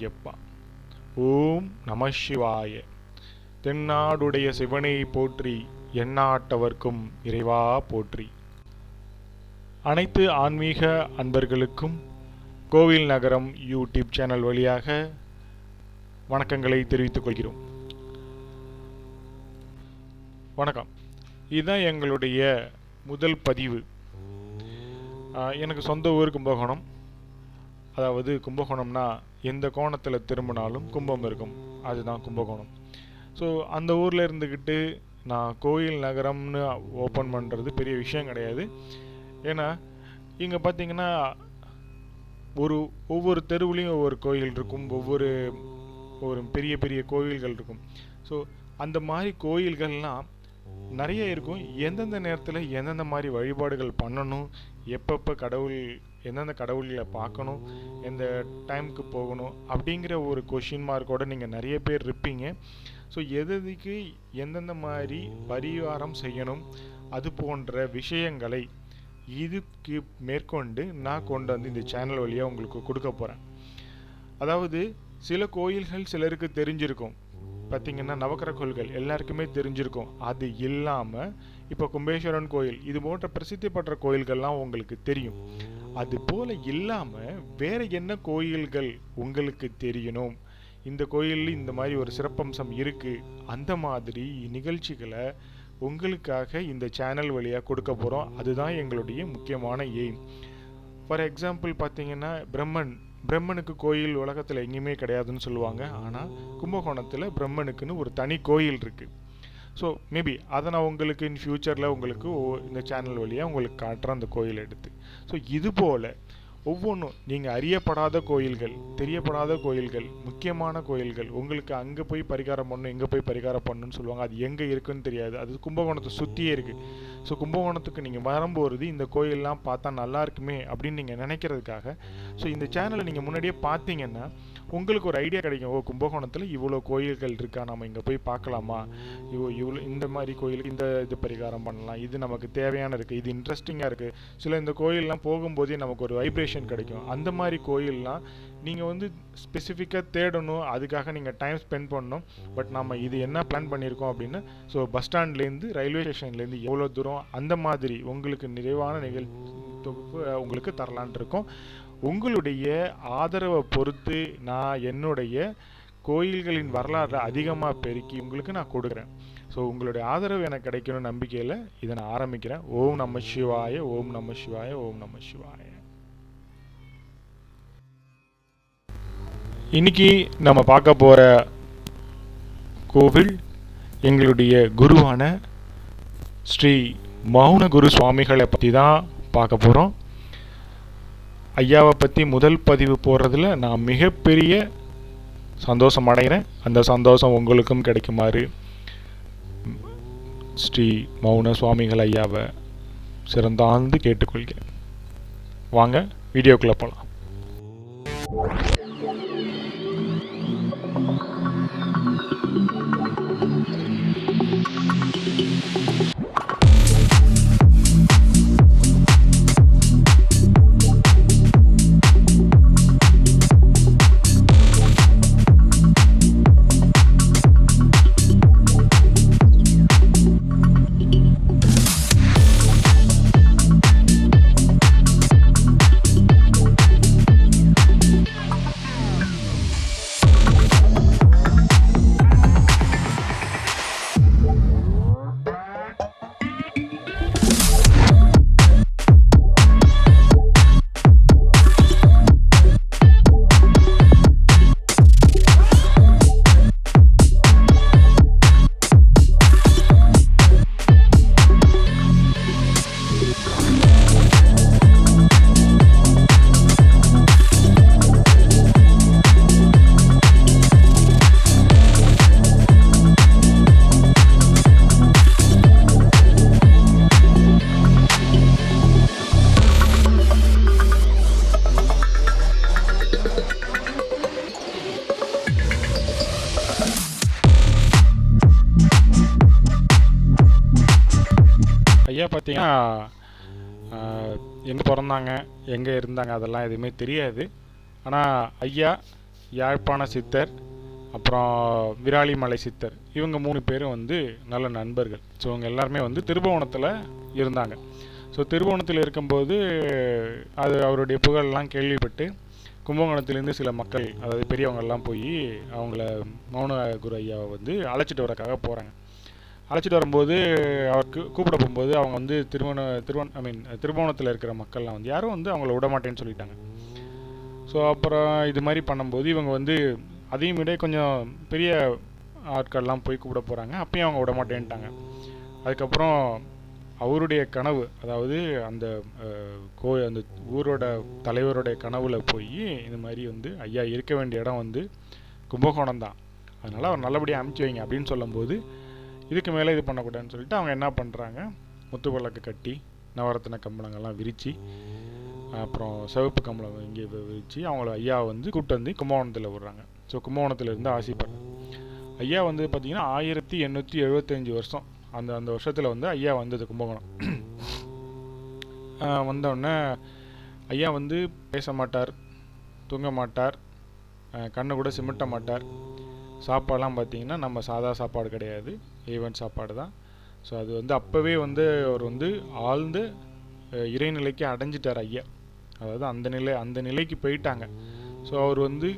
ஐயப்பா. ஓம் நம சிவாய. தென்னாடுடைய சிவனை போற்றி எண்ணாட்டவர்க்கும் இறைவா போற்றி. அனைத்து ஆன்மீக அன்பர்களுக்கும் கோவில் நகரம் யூடியூப் சேனல் வழியாக வணக்கங்களை தெரிவித்துக் கொள்கிறோம். வணக்கம். இதுதான் எங்களுடைய முதல் பதிவு. எனக்கு சொந்த ஊர் கும்பகோணம் அதாவது கும்பகோணம்னா எந்த கோணத்தில் திரும்பினாலும் கும்பம் இருக்கும். அதுதான் கும்பகோணம். ஸோ அந்த ஊரில் இருந்துக்கிட்டு நான் கோயில் நகரம்னு ஓப்பன் பண்ணுறது பெரிய விஷயம் கிடையாது. ஏன்னா இங்கே பார்த்தீங்கன்னா ஒரு ஒவ்வொரு தெருவுலேயும் ஒவ்வொரு கோயில் இருக்கும். ஒவ்வொரு ஒரு பெரிய பெரிய கோயில்கள் இருக்கும். ஸோ அந்த மாதிரி கோயில்கள்லாம் நிறைய இருக்கும். எந்தெந்த நேரத்தில் எந்தெந்த மாதிரி வழிபாடுகள் பண்ணணும்? எப்பப்போ கடவுள் எந்தெந்த கடவுள்களை பார்க்கணும் எந்த டைமுக்கு போகணும் அப்படிங்கிற ஒரு கொஷின் மார்க்கோட நீங்கள் நிறைய பேர் இருப்பீங்க. ஸோ எதுக்கு எந்தெந்த மாதிரி பரிகாரம் செய்யணும் அது போன்ற விஷயங்களை இதுக்கு மேற்கொண்டு நான் கொண்டு வந்து இந்த சேனல் வழியாக உங்களுக்கு கொடுக்க போகிறேன் அதாவது சில கோயில்கள் சிலருக்கு தெரிஞ்சிருக்கும். பார்த்தீங்கன்னா நவக்கர கோயில்கள் எல்லாருக்குமே தெரிஞ்சிருக்கும். அது இல்லாமல் இப்போ கும்பேஸ்வரன் கோயில் இது போன்ற பிரசித்தி பெற்ற கோயில்கள்லாம் உங்களுக்கு தெரியும். அது போல் இல்லாமல் வேற என்ன கோயில்கள் உங்களுக்கு தெரியணும்? இந்த கோயிலில் இந்த மாதிரி ஒரு சிறப்பம்சம் இருக்குது அந்த மாதிரி நிகழ்ச்சிகளை உங்களுக்காக இந்த சேனல் வழியாக கொடுக்க போகிறோம் அதுதான் எங்களுடைய முக்கியமான எய்ம் ஃபார் எக்ஸாம்பிள் பார்த்தீங்கன்னா பிரம்மன் பிரம்மனுக்கு கோயில் உலகத்தில் எங்கேயுமே கிடையாதுன்னு சொல்லுவாங்க. ஆனால் கும்பகோணத்தில் பிரம்மனுக்குன்னு ஒரு தனி கோயில் இருக்குது ஸோ மேபி அதை நான் உங்களுக்கு இன் ஃப்யூச்சரில் உங்களுக்கு இந்த சேனல் வழியாக உங்களுக்கு காட்டுறேன் அந்த கோயில் எடுத்து. ஸோ இது போல் ஒவ்வொன்றும் நீங்கள் அறியப்படாத கோயில்கள் தெரியப்படாத கோயில்கள் முக்கியமான கோயில்கள் உங்களுக்கு அங்கே போய் பரிகாரம் பண்ணணும் எங்கே போய் பரிகாரம் பண்ணணும்னு சொல்லுவாங்க. அது எங்கே இருக்குன்னு தெரியாது. அது கும்பகோணத்தை சுற்றியே இருக்குது ஸோ கும்பகோணத்துக்கு நீங்கள் வரும்போது இந்த கோயிலெலாம் பார்த்தா நல்லா இருக்குமே அப்படின்னு நீங்கள் நினைக்கிறதுக்காக ஸோ இந்த சேனலை நீங்கள் முன்னாடியே பார்த்தீங்கன்னா உங்களுக்கு ஒரு ஐடியா கிடைக்கும். ஓ கும்பகோணத்தில் இவ்வளோ கோயில்கள் இருக்கா? நம்ம இங்கே போய் பார்க்கலாமா? இவ்வளோ இவ்வளோ இந்த மாதிரி கோயிலுக்கு இந்த இது பரிகாரம் பண்ணலாம். இது நமக்கு தேவையான இருக்குது இது இன்ட்ரெஸ்டிங்காக இருக்குது சில இந்த கோயிலெலாம் போகும்போதே நமக்கு ஒரு வைப்ரேஷன் கிடைக்கும். அந்த மாதிரி கோயிலெலாம் நீங்கள் வந்து ஸ்பெசிஃபிக்காக தேடணும். அதுக்காக நீங்கள் டைம் ஸ்பெண்ட் பண்ணணும். பட் நம்ம இது என்ன பிளான் பண்ணியிருக்கோம் அப்படின்னு ஸோ பஸ் ஸ்டாண்ட்லேருந்து ரயில்வே ஸ்டேஷன்லேருந்து எவ்வளோ தூரம் அந்த மாதிரி உங்களுக்கு நிறைவான நிகழ் தொகுப்பு உங்களுக்கு தரலான் இருக்கோம். உங்களுடைய ஆதரவை பொறுத்து நான் என்னுடைய கோயில்களின் வரலாறு அதிகமாக பெருக்கி உங்களுக்கு நான் கொடுக்குறேன். ஸோ உங்களுடைய ஆதரவு எனக்கு கிடைக்கணும் நம்பிக்கையில் இதை நான் ஆரம்பிக்கிறேன். ஓம் நம சிவாய ஓம் நம சிவாய ஓம் நம சிவாய. இன்னைக்கு நம்ம பார்க்க போகிற கோவில் எங்களுடைய குருவான ஸ்ரீ மௌன குரு சுவாமிகளை பற்றி தான் பார்க்க போகிறோம் ஐயாவை பற்றி முதல் பதிவு போடுறதுல நான் மிகப்பெரிய சந்தோஷம் அடைகிறேன். அந்த சந்தோஷம் உங்களுக்கும் கிடைக்குமாறு ஸ்ரீ மௌன சுவாமிகள் ஐயாவை சிறந்தாழ்ந்து கேட்டுக்கொள்கிறேன். வாங்க வீடியோக்குள்ளே போகலாம் பார்த்தீங்கன்னா எங்கே பிறந்தாங்க எங்கே இருந்தாங்க அதெல்லாம் எதுவுமே தெரியாது. ஆனால் ஐயா யாழ்ப்பாண சித்தர் அப்புறம் விராலிமலை சித்தர் இவங்க மூணு பேரும் வந்து நல்ல நண்பர்கள். ஸோ இவங்க எல்லாருமே வந்து திருபுவனத்தில் இருந்தாங்க. ஸோ திருபுவனத்தில் இருக்கும்போது அது அவருடைய புகழெல்லாம் கேள்விப்பட்டு கும்பகோணத்துலேருந்து சில மக்கள் அதாவது பெரியவங்கள்லாம் போய் அவங்கள மௌன குரு ஐயாவை வந்து அழைச்சிட்டு வரக்காக போகிறாங்க அழைச்சிட்டு வரும்போது அவருக்கு கூப்பிட போகும்போது அவங்க வந்து திருமண திருவன் ஐ மீன் திருமணத்தில் இருக்கிற மக்கள்லாம் வந்து யாரும் வந்து அவங்கள விட மாட்டேன்னு சொல்லிட்டாங்க. ஸோ அப்புறம் இது மாதிரி பண்ணும்போது இவங்க வந்து அதையும் விட கொஞ்சம் பெரிய ஆட்கள்லாம் போய் கூப்பிட போகிறாங்க அப்பயும் அவங்க விட மாட்டேன்ட்டாங்க. அதுக்கப்புறம் அவருடைய கனவு அதாவது அந்த கோ அந்த ஊரோட தலைவருடைய கனவுல போய் இந்த மாதிரி வந்து ஐயா இருக்க வேண்டிய இடம் வந்து கும்பகோணம் தான். அதனால் அவர் நல்லபடியாக அமுச்சு வைங்க அப்படின்னு சொல்லும்போது இதுக்கு மேலே இது பண்ணக்கூடாதுன்னு சொல்லிட்டு அவங்க என்ன பண்ணுறாங்க? முத்து கட்டி நவரத்தின கம்பளங்கள்லாம் விரித்து அப்புறம் சிவப்பு கம்பளம் இங்கே விரித்து அவங்கள ஐயா வந்து கூப்பிட்டு வந்து கும்பகோணத்தில் விடுறாங்க. ஸோ கும்பகோணத்தில் இருந்து ஆசைப்படுறாங்க ஐயா வந்து பார்த்தீங்கன்னா ஆயிரத்தி எண்ணூற்றி எழுபத்தஞ்சு வருஷம். அந்த அந்த வருஷத்தில் வந்து ஐயா வந்தது கும்பகோணம். வந்தோடனே ஐயா வந்து பேச மாட்டார் தூங்க மாட்டார் கண்ணை கூட சிமிட்ட மாட்டார். சாப்பாடெலாம் பார்த்தீங்கன்னா நம்ம சாதா சாப்பாடு கிடையாது. ஈவன் சாப்பாடு தான். ஸோ அது வந்து அப்போவே வந்து அவர் வந்து ஆழ்ந்த இறைநிலைக்கு அடைஞ்சிட்டார் ஐயா. அதாவது அந்த நிலை அந்த நிலைக்கு போயிட்டாங்க. ஸோ அவர் வந்து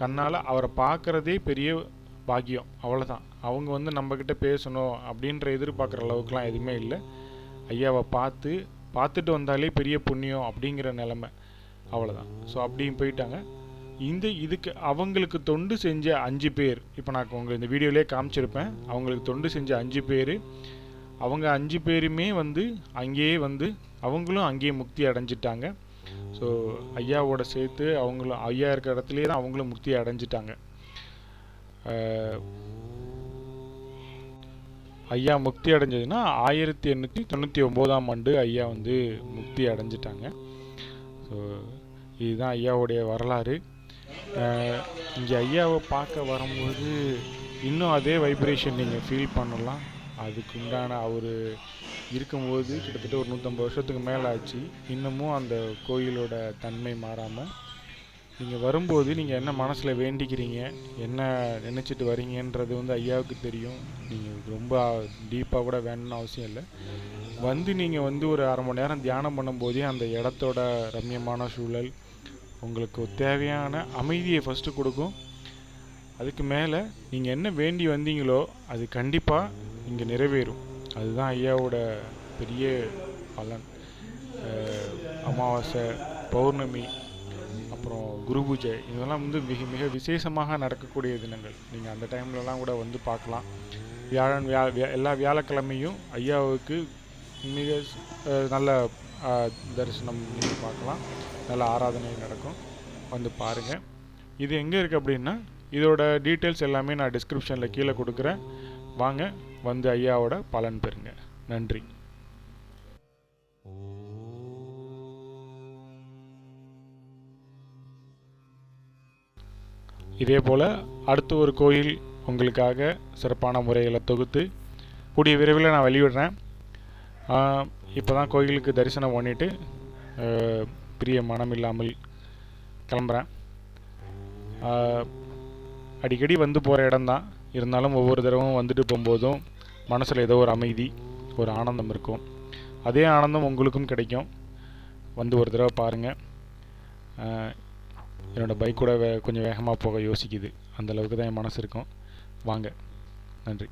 கண்ணால் அவரை பார்க்குறதே பெரிய பாக்கியம். அவ்வளோதான் அவங்க வந்து நம்மக்கிட்ட பேசணும் அப்படின்ற எதிர்பார்க்குற அளவுக்குலாம் எதுவுமே இல்லை. ஐயாவை பார்த்து பார்த்துட்டு வந்தாலே பெரிய புண்ணியம் அப்படிங்கிற நிலமை. அவ்வளோதான் ஸோ அப்படியும் போயிட்டாங்க. இந்த இதுக்கு அவங்களுக்கு தொண்டு செஞ்ச அஞ்சு பேர் இப்போ நான் உங்களுக்கு இந்த வீடியோலேயே காமிச்சிருப்பேன். அவங்களுக்கு தொண்டு செஞ்ச அஞ்சு பேர். அவங்க அஞ்சு பேருமே வந்து அங்கேயே வந்து அவங்களும் அங்கேயே முக்தி அடைஞ்சிட்டாங்க. ஸோ ஐயாவோட சேர்த்து அவங்களும் ஐயா இருக்கிற இடத்துலயே தான் அவங்களும் முக்தி அடைஞ்சிட்டாங்க. ஐயா முக்தி அடைஞ்சதுன்னா ஆயிரத்தி எண்ணூற்றி தொண்ணூற்றி ஒம்போதாம் ஆண்டு ஐயா வந்து முக்தி அடைஞ்சிட்டாங்க. ஸோ இதுதான் ஐயாவுடைய வரலாறு. இங்கே ஐயாவை பார்க்க வரும்போது இன்னும் அதே வைப்ரேஷன் நீங்கள் ஃபீல் பண்ணலாம். அதுக்கு உண்டான அவர் இருக்கும்போது கிட்டத்தட்ட ஒரு நூற்றம்பது வருஷத்துக்கு மேலே ஆச்சு. இன்னமும் அந்த கோயிலோட தன்மை மாறாமல் நீங்கள் வரும்போது நீங்கள் என்ன மனசில் வேண்டிக்கிறீங்க? என்ன நினச்சிட்டு வரீங்கன்றது வந்து ஐயாவுக்கு தெரியும். நீங்கள் ரொம்ப டீப்பாக கூட வேணும்னு அவசியம் இல்லை. வந்து நீங்கள் வந்து ஒரு அரை மணி நேரம் தியானம் பண்ணும்போதே அந்த இடத்தோட ரம்யமான சூழல் உங்களுக்கு தேவையான அமைதியை ஃபஸ்ட்டு கொடுக்கும். அதுக்கு மேலே நீங்கள் என்ன வேண்டி வந்தீங்களோ அது கண்டிப்பாக இங்கே நிறைவேறும். அதுதான் ஐயாவோட பெரிய பலன். அமாவாசை பௌர்ணமி அப்புறம் குரு பூஜை இதெல்லாம் வந்து மிக மிக விசேஷமாக நடக்கக்கூடிய தினங்கள். நீங்கள் அந்த டைம்லலாம் கூட வந்து பார்க்கலாம். வியாழன் வியா வியா- எல்லா வியாழக்கிழமையும் ஐயாவுக்கு மிக நல்ல தரிசனம் நீங்கள் பார்க்கலாம். நல்ல ஆராதனை நடக்கும். வந்து பாருங்கள் இது எங்கே இருக்குது அப்படின்னா இதோட டீட்டெயில்ஸ் எல்லாமே நான் டிஸ்கிரிப்ஷனில் கீழே கொடுக்குறேன். வாங்க வந்து ஐயாவோட பலன் பெறுங்க. நன்றி. இதே போல் அடுத்த ஒரு கோயில் உங்களுக்காக சிறப்பான முறையில் தொகுத்து கூடிய விரைவில் நான் வெளியிடுறேன். இப்போ தான் கோயிலுக்கு தரிசனம் பண்ணிட்டு பிரிய மனம் இல்லாமல் கிளம்புறேன் அடிக்கடி வந்து போகிற இடம்தான். இருந்தாலும் ஒவ்வொரு தடவும் வந்துட்டு போகும்போதும் மனசில் ஏதோ ஒரு அமைதி ஒரு ஆனந்தம் இருக்கும். அதே ஆனந்தம் உங்களுக்கும் கிடைக்கும். வந்து ஒரு தடவை பாருங்கள் என்னோடய பைக் கூட வே கொஞ்சம் வேகமாக போக யோசிக்குது. அந்த அளவுக்கு தான் என் மனசு இருக்கும். வாங்க. நன்றி.